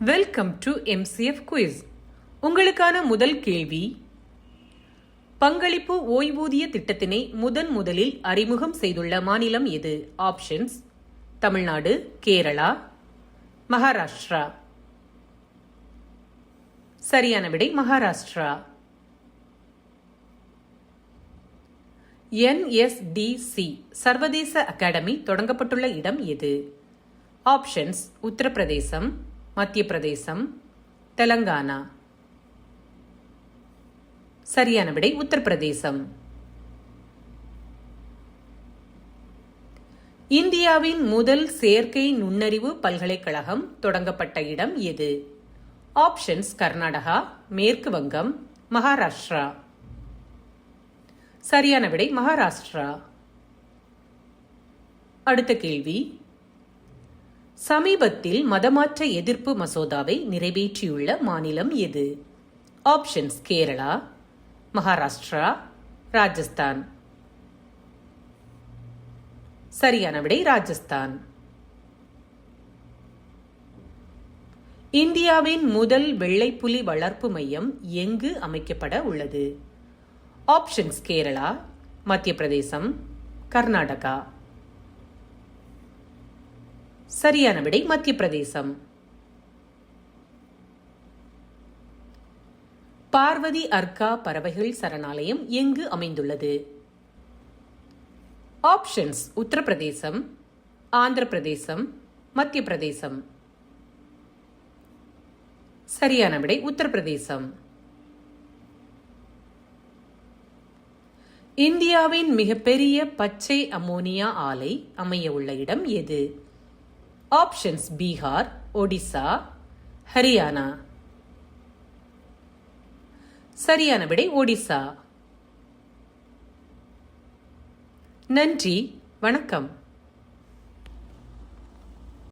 Welcome to MCF quiz உங்களுக்கான முதல் கேள்வி பங்களிப்பு ஓய்வூதிய திட்டத்தினை முதன் முதலில் அறிமுகம் செய்துள்ள மாநிலம் எது? ஆப்ஷன்ஸ் தமிழ்நாடு கேரளா மகாராஷ்டிரா. சரியான விடை மகாராஷ்டிரா. என்எஸ்டிசி சர்வதேச அகாடமி தொடங்கப்பட்டுள்ள இடம் எது? ஆப்ஷன்ஸ் உத்தரப்பிரதேசம் மத்திய பிரதேசம் தெலங்கானா. சரியான விடை உத்தரப்பிரதேசம். இந்தியாவின் முதல் செயற்கை நுண்ணறிவு பல்கலைக்கழகம் தொடங்கப்பட்ட இடம் எது? ஆப்ஷன்ஸ் கர்நாடகா மேற்கு வங்கம் மகாராஷ்டிரா. சரியான விடை மகாராஷ்டிரா. அடுத்த கேள்வி. சமீபத்தில் மதமாற்ற எதிர்ப்பு மசோதாவை நிறைவேற்றியுள்ள மாநிலம் எது? ஆப்ஷன்ஸ் கேரளா மகாராஷ்டிரா ராஜஸ்தான் சரியான விடை ராஜஸ்தான் இந்தியாவின் முதல் வெள்ளைப்புலி வளர்ப்பு மையம் எங்கு அமைக்கப்பட உள்ளது? ஆப்ஷன்ஸ் கேரளா மத்திய பிரதேசம் கர்நாடகா. சரியான விடை மத்திய பிரதேசம். பார்வதி அர்கா பறவைகள் சரணாலயம் எங்கு அமைந்துள்ளது? ஆப்ஷன்ஸ் உத்தரப்பிரதேசம் ஆந்திர பிரதேசம் மத்திய பிரதேசம். சரியான விடை உத்தரப்பிரதேசம். இந்தியாவின் மிகப்பெரிய பச்சை அமோனியா ஆலை அமைய உள்ள இடம் எது? ஆப்ஷன்ஸ் பீகார் ஒடிசா ஹரியானா சரியான விடை ஒடிசா நன்றி வணக்கம்.